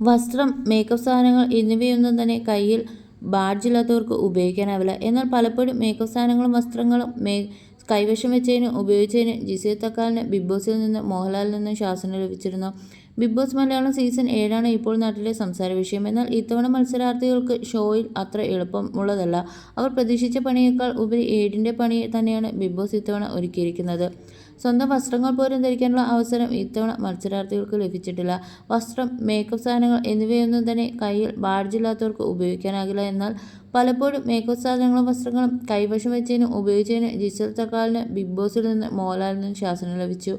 വസ്ത്രം മേക്കപ്പ് സാധനങ്ങൾ എന്നിവയൊന്നും തന്നെ കയ്യിൽ ബാഡ്ജില്ലാത്തവർക്ക് ഉപയോഗിക്കാനാവില്ല. എന്നാൽ പലപ്പോഴും മേക്കപ്പ് സാധനങ്ങളും വസ്ത്രങ്ങളും മേ കൈവശം വെച്ചതിന് ഉപയോഗിച്ചതിന് ജിസേ തക്കാലിന് ബിഗ് ബോസിൽ നിന്ന് മോഹൻലാലിൽ നിന്നും ശാസന ലഭിച്ചിരുന്നു. ബിഗ് ബോസ് മലയാളം സീസൺ ഏഴാണ് ഇപ്പോൾ നാട്ടിലെ സംസാര വിഷയം. എന്നാൽ ഇത്തവണ മത്സരാർത്ഥികൾക്ക് ഷോയിൽ അത്ര എളുപ്പമുള്ളതല്ല അവർ പ്രതീക്ഷിച്ച പണിയേക്കാൾ ഉപരി ഏഴിന്റെ പണി തന്നെയാണ് ബിഗ് ബോസ് ഇത്തവണ ഒരുക്കിയിരിക്കുന്നത്. സ്വന്തം വസ്ത്രങ്ങൾ പോലും ധരിക്കാനുള്ള അവസരം ഇത്തവണ മത്സരാർത്ഥികൾക്ക് ലഭിച്ചിട്ടില്ല. വസ്ത്രം മേക്കപ്പ് സാധനങ്ങൾ എന്നിവയൊന്നും തന്നെ കയ്യിൽ ബാഡ്ജില്ലാത്തവർക്ക് ഉപയോഗിക്കാനാകില്ല. എന്നാൽ പലപ്പോഴും മേക്കപ്പ് സാധനങ്ങളും വസ്ത്രങ്ങളും കൈവശം വെച്ചതിനും ഉപയോഗിച്ചതിന് ജിസൽ തക്കാലിന് ബിഗ് ബോസിൽ നിന്ന് മോഹൻലാലിൽ നിന്ന് ശാസനം ലഭിച്ചു.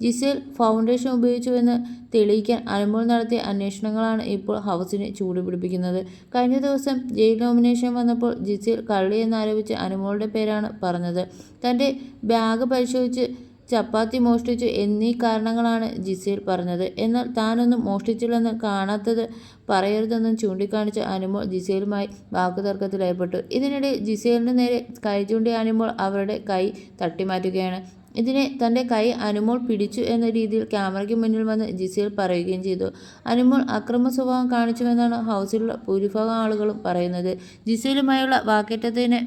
ജിസേൽ ഫൗണ്ടേഷൻ ഉപയോഗിച്ചുവെന്ന് തെളിയിക്കാൻ അനുമോൾ നടത്തിയ അന്വേഷണങ്ങളാണ് ഇപ്പോൾ ഹൗസിനെ ചൂടുപിടിപ്പിക്കുന്നത്. കഴിഞ്ഞ ദിവസം ജയിൽ നോമിനേഷൻ വന്നപ്പോൾ ജിസേൽ കള്ളി എന്നാരോപിച്ച് അനുമോളുടെ പേരാണ് പറഞ്ഞത്. തന്റെ ബാഗ് പരിശോധിച്ച് ചപ്പാത്തി മോഷ്ടിച്ചു എന്നീ കാരണങ്ങളാണ് ജിസേൽ പറഞ്ഞത്. എന്നാൽ താനൊന്നും മോഷ്ടിച്ചില്ലെന്ന് കാണാത്തത് പറയരുതെന്നും ചൂണ്ടിക്കാണിച്ച അനുമോൾ ജിസേലുമായി വാക്കുതർക്കത്തിലേർപ്പെട്ടു. ഇതിനിടെ ജിസേലിന് നേരെ കൈ ചൂണ്ടിയ അനുമോൾ അവരുടെ കൈ തട്ടിമാറ്റുകയാണ്. ഇതിനെ തന്റെ കൈ അനുമോൾ പിടിച്ചു എന്ന രീതിയിൽ ക്യാമറയ്ക്ക് മുന്നിൽ വന്ന് ജിസേൽ പറയുകയും ചെയ്തു. അനുമോൾ അക്രമ സ്വഭാവം കാണിച്ചുവെന്നാണ് ഹൗസിലുള്ള ഭൂരിഭാഗം ആളുകളും പറയുന്നത്. ജിസേലുമായുള്ള വാക്കേറ്റത്തിന്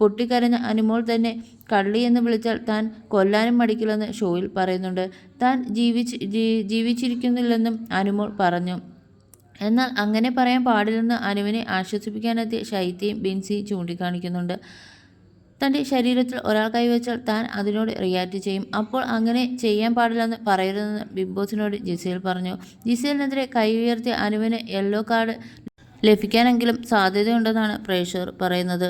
പൊട്ടിക്കരഞ്ഞ അനുമോൾ തന്നെ കള്ളി എന്ന് വിളിച്ചാൽ താൻ കൊല്ലാനും മടിക്കില്ലെന്ന് ഷോയിൽ പറയുന്നുണ്ട്. താൻ ജീവിച്ച് ജീവിച്ചിരിക്കുന്നില്ലെന്നും അനുമോൾ പറഞ്ഞു. എന്നാൽ അങ്ങനെ പറയാൻ പാടില്ലെന്ന് അനുവിനെ ആശ്വസിപ്പിക്കാനെത്തിയ ശൈത്യയും ബിൻസി ചൂണ്ടിക്കാണിക്കുന്നുണ്ട്. തന്റെ ശരീരത്തിൽ ഒരാൾ കൈവച്ചാൽ താൻ അതിനോട് റിയാക്ട് ചെയ്യും. അപ്പോൾ അങ്ങനെ ചെയ്യാൻ പാടില്ലെന്ന് പറയരുതെന്ന് ബിഗ് ബോസിനോട് ജിസേൽ പറഞ്ഞു. ജിസേലിനെതിരെ കൈ ഉയർത്തിയ അനുവിന് യെല്ലോ കാർഡ് ലഭിക്കാനെങ്കിലും സാധ്യതയുണ്ടെന്നാണ് പ്രേക്ഷകർ പറയുന്നത്.